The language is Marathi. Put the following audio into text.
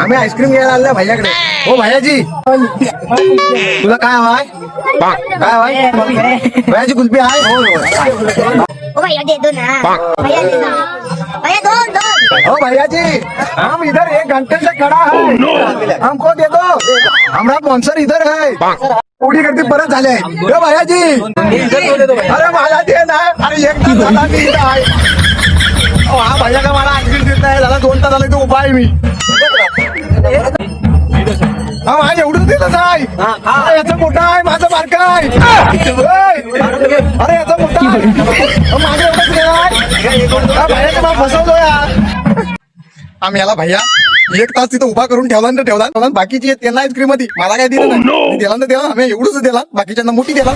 आम्ही आईस्क्रीम घ्यायला आलो भैयाकडे. हो भैयाजी. तुला काय हवाय? काय हवाय? भैयाची कुल्फी आहे? हो हो. ओ भैया दे दो ना. भैया दे दो. भैया दो दो. हो भैया जी हम इधर एक घंटे से खड़ा है. हमको दे दो. हमारा स्पॉन्सर इधर है. उडी करती परत झाले हो भैया जी अरे मला दे ना. अरे एक तास झाला मी इथं आहे हा भैया का मला आईस्क्रीम देत नाही झाला दोन तास झाले तो उभा आहे मी हा माझ्या एवढंच दिलं अरे, याचा मोठा आहे माझा बारका आहे! अरे याचा मोठा आहे. अहो, माझं एवढंच आम्ही याला भैया एक तास तिथं उभा करून ठेवला ना ठेवला. बाकीची त्यांना आईस्क्रीममध्ये. मला काय दिलं नाही. मी दिला ना दिला. आम्ही एवढंच दिला. बाकीच्यांना मोठी दिला.